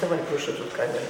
вставай, прошу тут камера.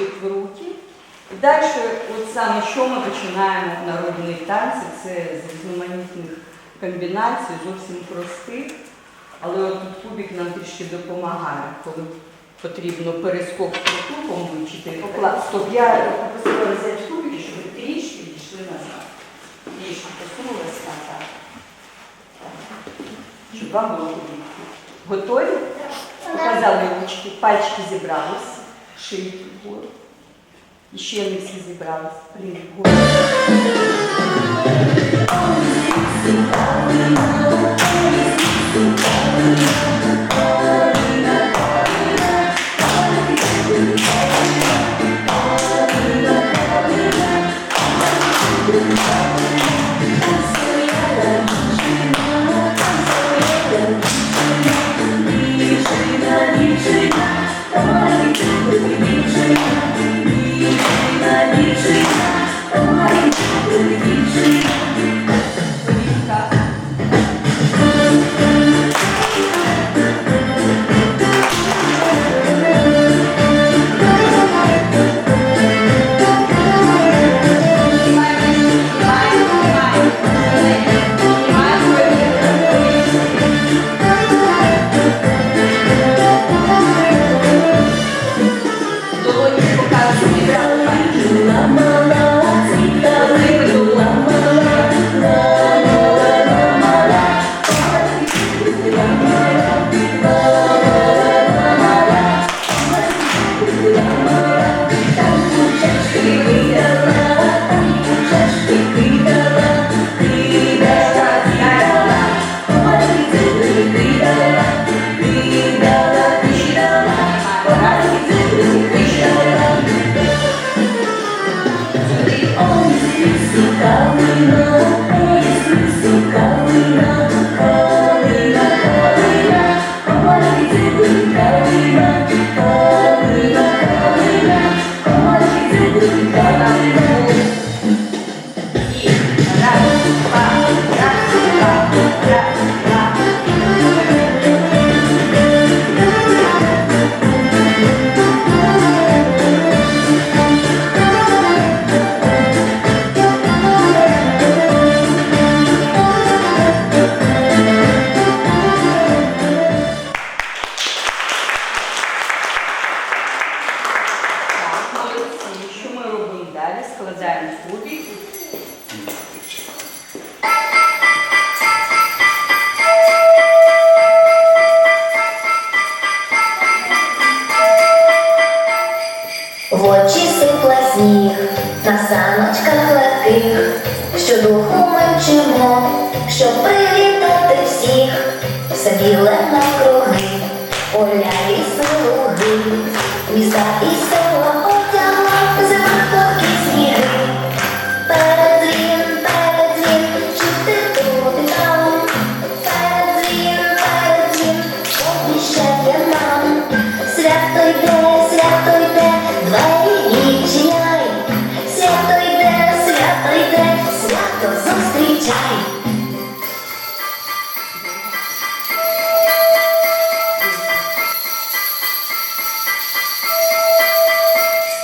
їх в руки. Далі, от саме що ми починаємо в народних танці, це з різноманітних комбінацій, зовсім простих. Але от тут кубік нам трішки допомагає, коли потрібно перескок притупом вичити Стоп, я попросила взяти кубики, щоб трішки йшли назад. Трішки посунулися так. Щоб вам було кубик. Готові? Показали ручки, пальчики зібралися. шийки вгору. І ще не всі зібрались. Блін, вгору. Долоні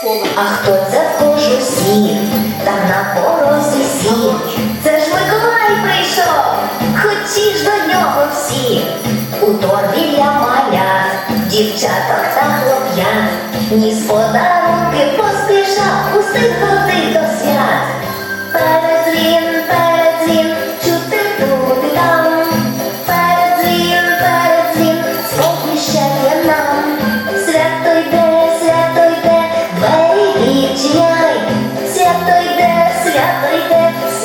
Коло. А хто це в кожу сів, там на порозі сі. Це ж Миколай прийшов, хочі ж до нього всі. У торбі для малят, дівчаток та хлоп'ят, ніс подарунки поспішав, пустив ходи до свят.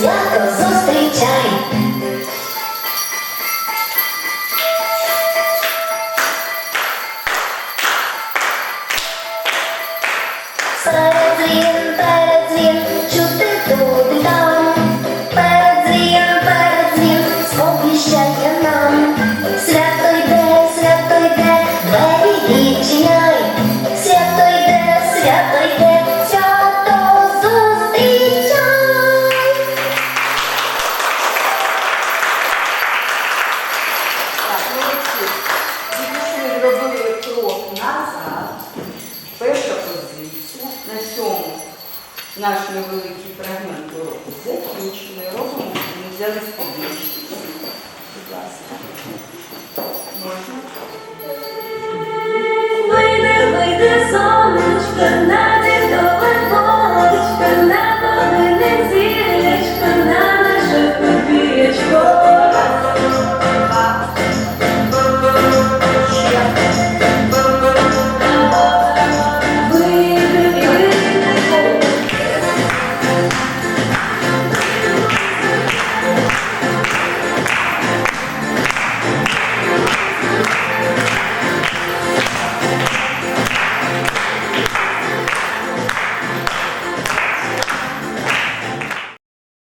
свято зустрічай.